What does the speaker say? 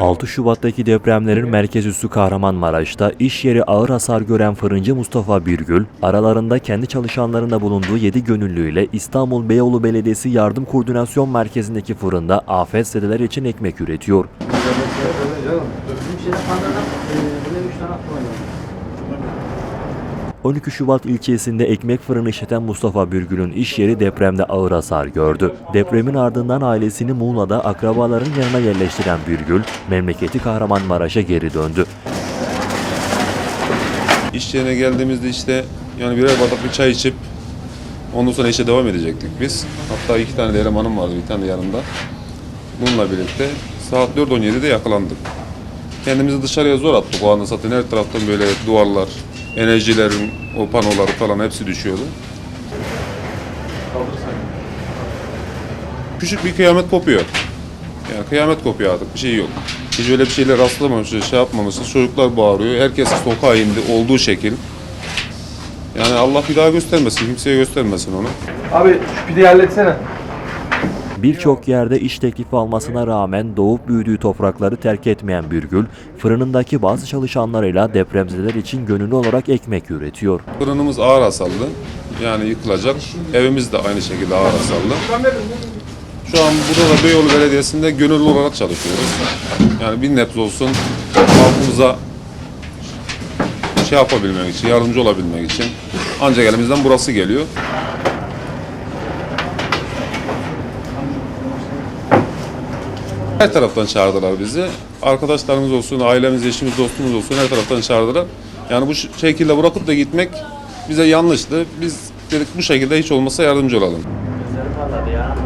6 Şubat'taki depremlerin merkez üssü Kahramanmaraş'ta iş yeri ağır hasar gören fırıncı Mustafa Birgül, aralarında kendi çalışanlarında bulunduğu 7 gönüllüyle İstanbul Beyoğlu Belediyesi Yardım Koordinasyon Merkezi'ndeki fırında afetzedeler için ekmek üretiyor. Bizim şeyden pandana e, tane. 12 Şubat ilçesinde ekmek fırını işleten Mustafa Bürgül'ün iş yeri depremde ağır hasar gördü. Depremin ardından ailesini Muğla'da akrabaların yanına yerleştiren Bürgül, memleketi Kahramanmaraş'a geri döndü. İş yerine geldiğimizde işte yani birer bardak bir çay içip ondan sonra işe devam edecektik biz. Hatta iki tane de elemanım vardı bir tane yanımda. Bununla birlikte saat 4.17'de yakalandık. Kendimizi dışarıya zor attık o anda zaten her taraftan böyle duvarlar, enerjilerin o panoları falan hepsi düşüyordu. Küçük bir kıyamet kopuyor. Yani kıyamet kopuyor artık bir şey yok. Hiç öyle bir şeyle rastlamamışız, şey yapmamışız. Çocuklar bağırıyor. Herkes sokağa indi olduğu şekil. Yani Allah bir daha göstermesin, kimseye göstermesin onu. Abi şu pideyi halletsene. Birçok yerde iş teklifi almasına rağmen doğup büyüdüğü toprakları terk etmeyen Bürgül, fırınındaki bazı çalışanlarıyla depremzedeler için gönüllü olarak ekmek üretiyor. Fırınımız ağır hasarlı. Yani yıkılacak. Evimiz de aynı şekilde ağır hasarlı. Şu an burada da Beyoğlu Belediyesi'nde gönüllü olarak çalışıyoruz. Yani bir nebze olsun halkımıza şey yapabilmek için, yardımcı olabilmek için. Ancak elimizden burası geliyor. Her taraftan çağırdılar bizi. Arkadaşlarımız olsun, ailemiz, eşimiz, dostumuz olsun her taraftan çağırdılar. Yani bu şekilde bırakıp da gitmek bize yanlıştı. Biz dedik bu şekilde hiç olmasa yardımcı olalım. Gözleri parladı ya.